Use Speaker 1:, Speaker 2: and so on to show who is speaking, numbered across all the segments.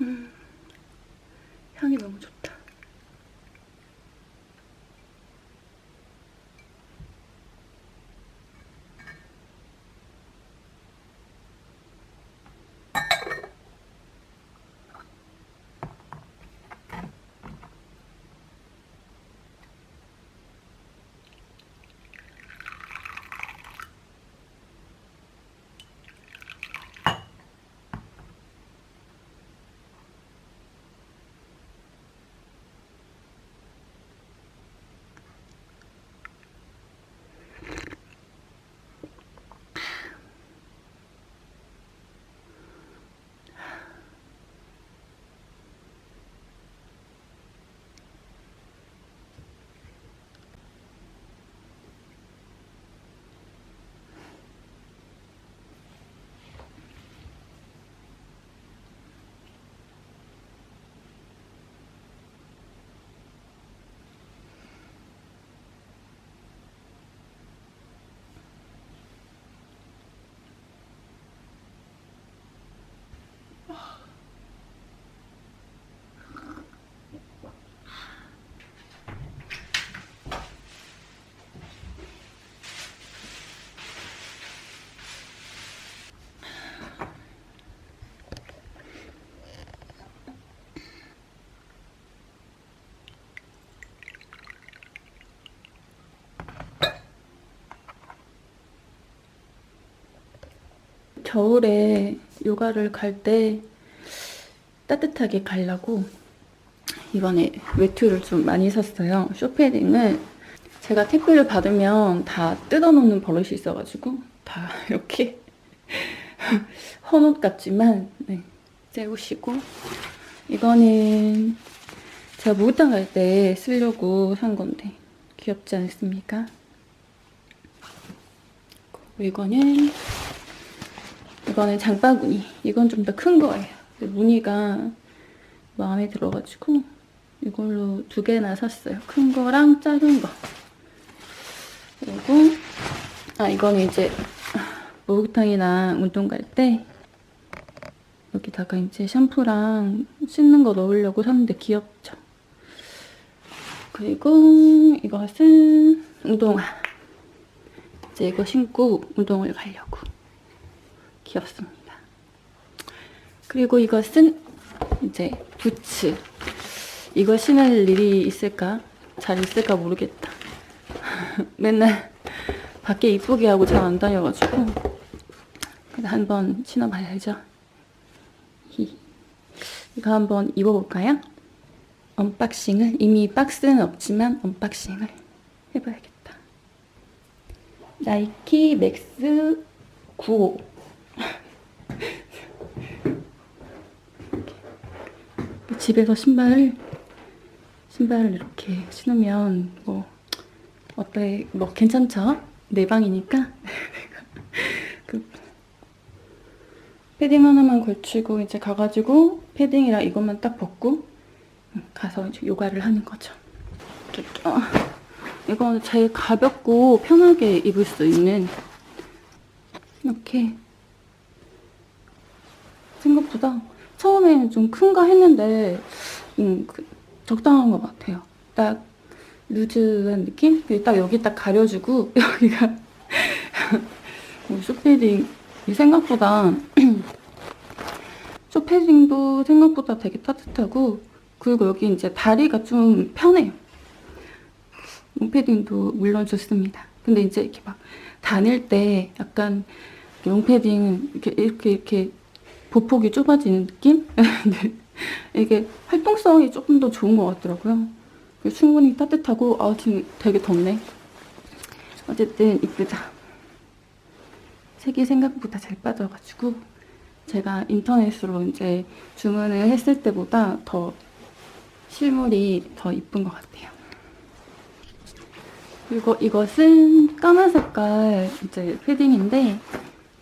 Speaker 1: 음, 향이 너무 좋다. 겨울에 요가를 갈 때 따뜻하게 가려고 이번에 외투를 좀 많이 샀어요. 쇼패딩을 제가 택배를 받으면 다 뜯어놓는 버릇이 있어가지고 다 이렇게 헌옷 같지만 네, 새 옷이고 이거는 제가 목욕탕 갈 때 쓰려고 산 건데 귀엽지 않습니까? 그리고 이거는 이거는 장바구니. 이건 좀 더 큰 거예요. 무늬가 마음에 들어가지고 이걸로 두 개나 샀어요. 큰 거랑 작은 거. 그리고 아 이거는 이제 목욕탕이나 운동 갈 때 여기다가 이제 샴푸랑 씻는 거 넣으려고 샀는데 귀엽죠. 그리고 이것은 운동화. 이제 이거 신고 운동을 가려고. 귀엽습니다. 그리고 이것은 이제 부츠. 이거 신을 일이 있을까? 잘 있을까 모르겠다. 맨날 밖에 이쁘게 하고 잘 안 다녀가지고 근데 한번 신어봐야죠. 히. 이거 한번 입어볼까요? 언박싱을 이미 박스는 없지만 언박싱을 해봐야겠다. 나이키 맥스 95 집에서 신발을 신발을 이렇게 신으면 뭐 어때 뭐 괜찮죠? 내 방이니까 그 패딩 하나만 걸치고 이제 가가지고 패딩이랑 이것만 딱 벗고 가서 이제 요가를 하는 거죠. 어, 이건 제일 가볍고 편하게 입을 수 있는 이렇게 생각보다 처음에는 좀 큰가 했는데 음, 그, 적당한 것 같아요. 딱 루즈한 느낌? 딱 여기 딱 가려주고 여기가 뭐 쇼패딩 생각보다 쇼패딩도 생각보다 되게 따뜻하고 그리고 여기 이제 다리가 좀 편해요. 롱패딩도 물론 좋습니다. 근데 이제 이렇게 막 다닐 때 약간 롱패딩은 이렇게 이렇게 이렇게 보폭이 좁아지는 느낌? 근데 이게 활동성이 조금 더 좋은 것 같더라고요. 충분히 따뜻하고 아 지금 되게 덥네. 어쨌든 이쁘다. 색이 생각보다 잘 빠져가지고 제가 인터넷으로 이제 주문을 했을 때보다 더 실물이 더 이쁜 것 같아요. 그리고 이것은 까만 색깔 이제 패딩인데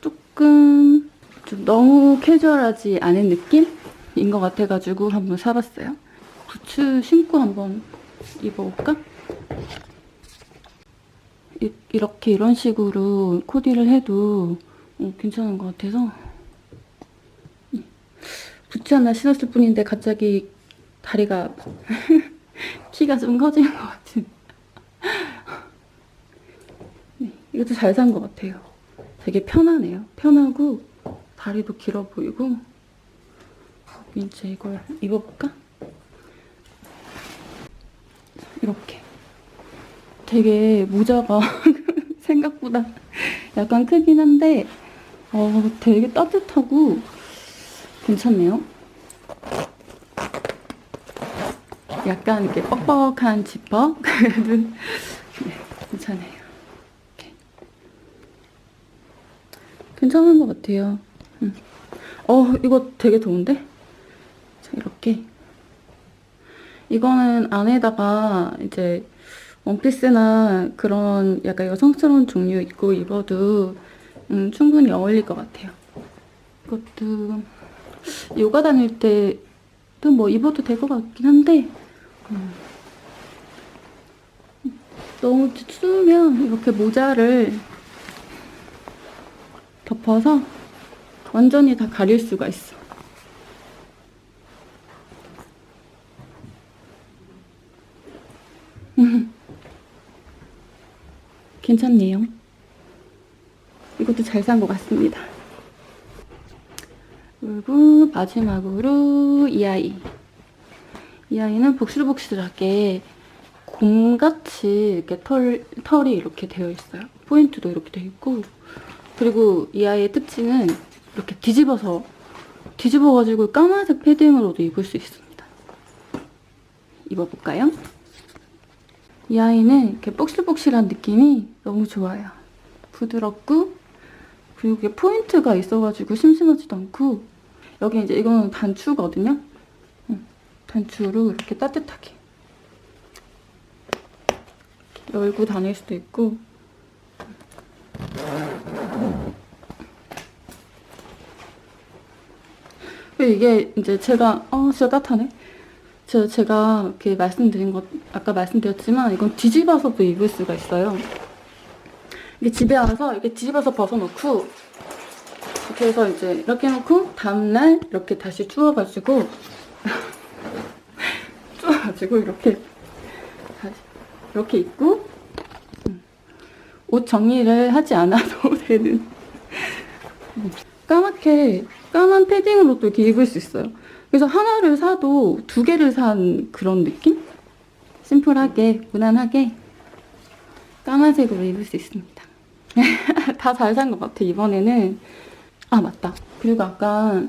Speaker 1: 조금 좀 너무 캐주얼하지 않은 느낌인 것 같아가지고 한번 사봤어요. 부츠 신고 한번 입어볼까? 이, 이렇게 이런 식으로 코디를 해도 어, 괜찮은 것 같아서 부츠 하나 신었을 뿐인데 갑자기 다리가. 키가 좀 커진 것 같은. 네, 이것도 잘 산 것 같아요. 되게 편하네요. 편하고 다리도 길어 보이고 이제 이걸 입어볼까? 이렇게 되게 모자가 생각보다 약간 크긴 한데 어, 되게 따뜻하고 괜찮네요. 약간 이렇게 뻑뻑한 지퍼 그래도 네, 괜찮아요. 괜찮은 것 같아요. 음. 어 이거 되게 좋은데? 자, 이렇게 이거는 안에다가 이제 원피스나 그런 약간 여성스러운 종류 입고 입어도 음, 충분히 어울릴 것 같아요. 이것도 요가 다닐 때도 뭐 입어도 될 것 같긴 한데 음, 너무 추우면 이렇게 모자를 덮어서 완전히 다 가릴 수가 있어. 괜찮네요. 이것도 잘 산 것 같습니다. 그리고 마지막으로 이 아이. 이 아이는 복실복실하게 곰같이 이렇게 털, 털이 이렇게 되어 있어요. 포인트도 이렇게 되어 있고. 그리고 이 아이의 특징은 이렇게 뒤집어서, 뒤집어가지고 까만색 패딩으로도 입을 수 있습니다. 입어볼까요? 이 아이는 이렇게 복실복실한 느낌이 너무 좋아요. 부드럽고 그리고 이게 포인트가 있어가지고 심심하지도 않고 여기 이제 이거는 단추거든요. 응, 단추로 이렇게 따뜻하게 이렇게 열고 다닐 수도 있고 그리고 이게 이제 제가 어 진짜 따뜻하네. 저 제가 이렇게 말씀드린 것 아까 말씀드렸지만 이건 뒤집어서도 입을 수가 있어요. 이게 집에 와서 이렇게 뒤집어서 벗어놓고 이렇게 해서 이제 이렇게 해놓고 다음날 이렇게 다시 추워가지고 추워가지고 이렇게 다시 이렇게 입고 음, 옷 정리를 하지 않아도 되는 음, 까맣게 까만 패딩으로 또 이렇게 입을 수 있어요. 그래서 하나를 사도 두 개를 산 그런 느낌? 심플하게 무난하게 까만색으로 입을 수 있습니다. 다 잘 산 것 같아 이번에는 아 맞다 그리고 아까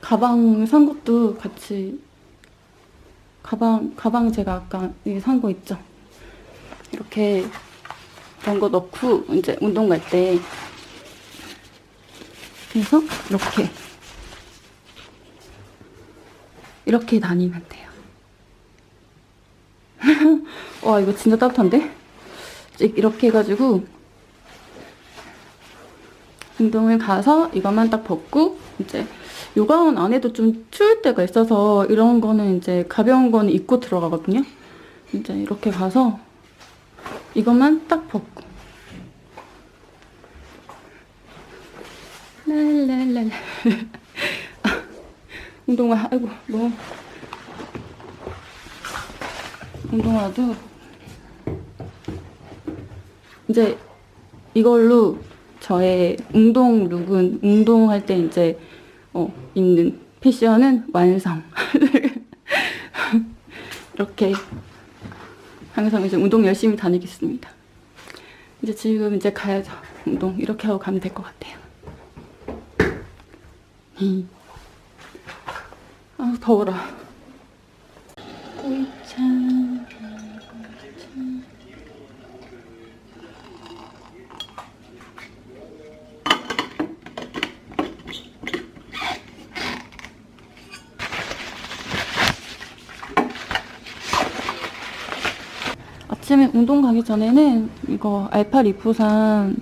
Speaker 1: 가방 산 것도 같이 가방 가방 제가 아까 산 거 있죠 이렇게 이런 거 넣고 이제 운동 갈 때 그래서 이렇게 이렇게 다니면 돼요. 와 이거 진짜 따뜻한데? 이렇게 해가지고 운동을 가서 이것만 딱 벗고 이제 요가원 안에도 좀 추울 때가 있어서 이런 거는 이제 가벼운 거는 입고 들어가거든요. 이제 이렇게 가서 이것만 딱 벗고. 랄랄랄 아, 운동화 아이고 너무 운동화도 이제 이걸로 저의 운동 룩은 운동할 때 이제 어, 입는 패션은 완성. 이렇게 항상 이제 운동 열심히 다니겠습니다. 이제 지금 이제 가야죠. 운동 이렇게 하고 가면 될 것 같아요. 아 더워라. 오이찬. 아침에 운동 가기 전에는 이거 알파 리포산이랑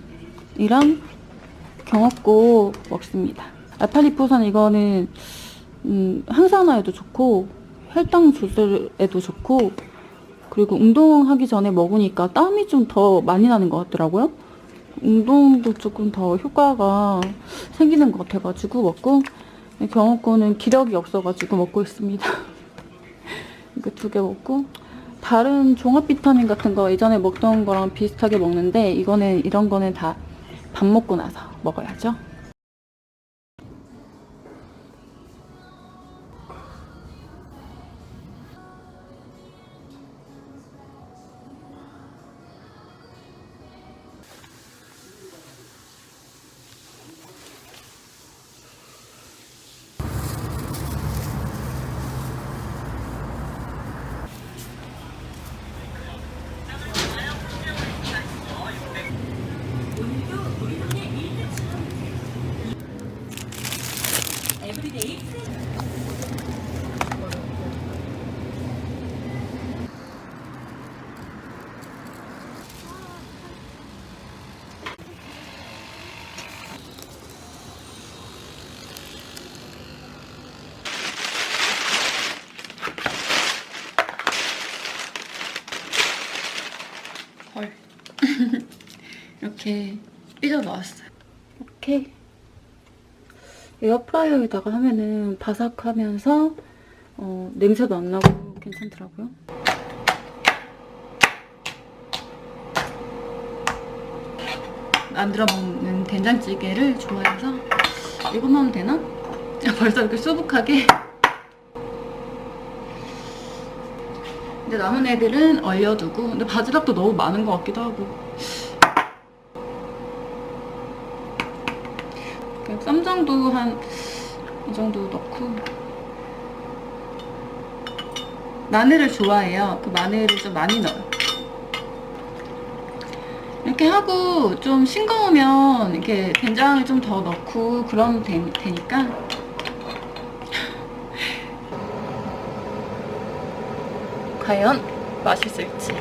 Speaker 1: 경합고 먹습니다. 알파 리포산 이거는 음, 항산화에도 좋고 혈당 조절에도 좋고 그리고 운동하기 전에 먹으니까 땀이 좀 더 많이 나는 것 같더라고요. 운동도 조금 더 효과가 생기는 것 같아가지고 먹고 경호 거는 기력이 없어가지고 먹고 있습니다. 이거 두 개 먹고 다른 종합 비타민 같은 거 예전에 먹던 거랑 비슷하게 먹는데 이거는 이런 거는 다 밥 먹고 나서 먹어야죠. 헐. 이렇게 삐져 나왔어요. 오케이. 에어프라이어에다가 하면은 바삭하면서 어, 냄새도 안 나고 괜찮더라고요. 만들어 먹는 된장찌개를 좋아해서 이것만 하면 되나? 벌써 이렇게 수북하게 이제 남은 애들은 얼려두고 근데 바지락도 너무 많은 것 같기도 하고. 쌈장도 한 이 정도 넣고. 마늘을 좋아해요. 그 마늘을 좀 많이 넣어요. 이렇게 하고 좀 싱거우면 이렇게 된장을 좀 더 넣고 그러면 되, 되니까 과연 맛있을지.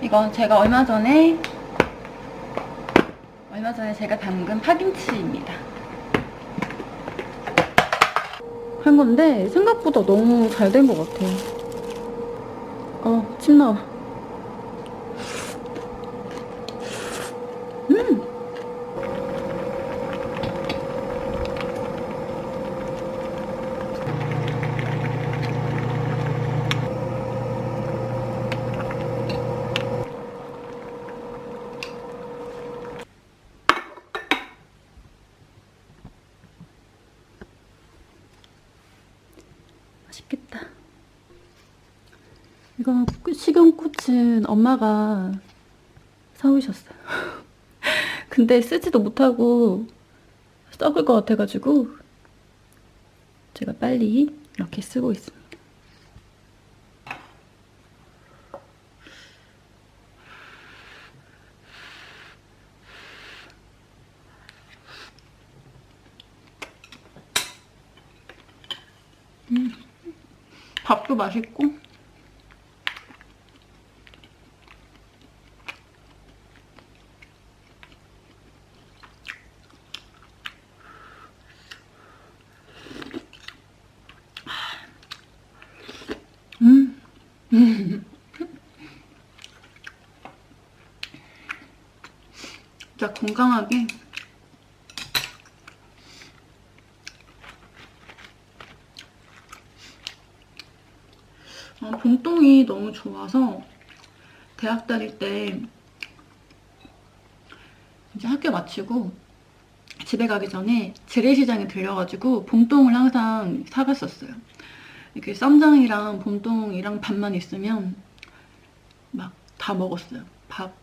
Speaker 1: 이건 제가 얼마 전에 얼마 전에 제가 담근 파김치입니다. 한 건데 생각보다 너무 잘 된 것 같아요. 어, 침 나와. 음! 맛있겠다. 이거 식용꽃은 엄마가 사오셨어요. 근데 쓰지도 못하고 썩을 것 같아가지고 제가 빨리 이렇게 쓰고 있습니다. 음, 밥도 맛있고 음. 건강하게 어, 봉똥이 너무 좋아서 대학 다닐 때 이제 학교 마치고 집에 가기 전에 재래시장에 들려가지고 봉똥을 항상 사갔었어요. 이렇게 쌈장이랑 봄동이랑 밥만 있으면 막 다 먹었어요. 밥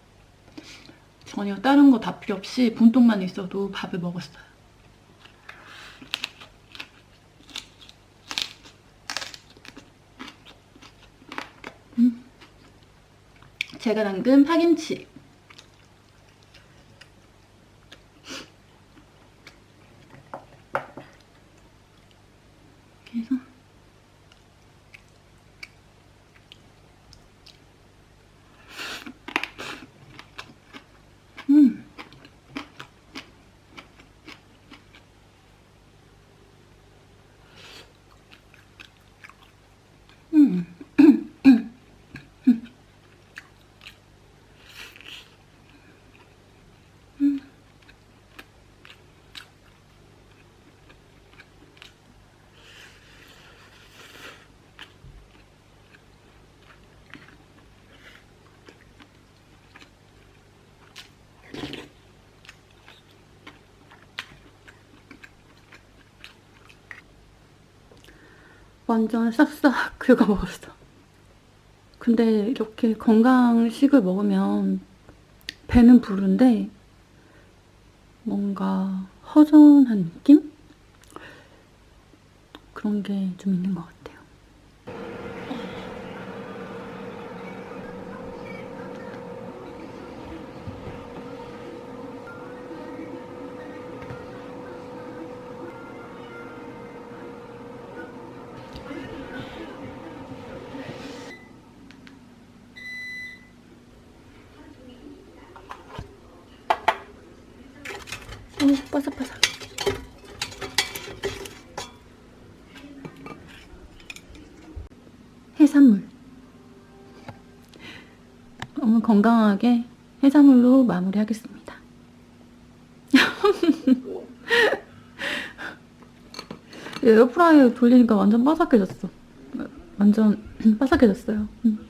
Speaker 1: 전혀 다른 거 다 필요 없이 봄동만 있어도 밥을 먹었어요. 제가 담근 파김치. 이렇게 해서 음. 음. 완전 싹싹 긁어 먹었어. 근데 이렇게 건강식을 먹으면 배는 부른데 뭔가 허전한 느낌? 그런 게 좀 있는 것 같아요. 오, 바삭바삭. 해산물. 너무 건강하게 해산물로 마무리하겠습니다. 에어프라이어 돌리니까 완전 바삭해졌어. 완전 바삭해졌어요. 음.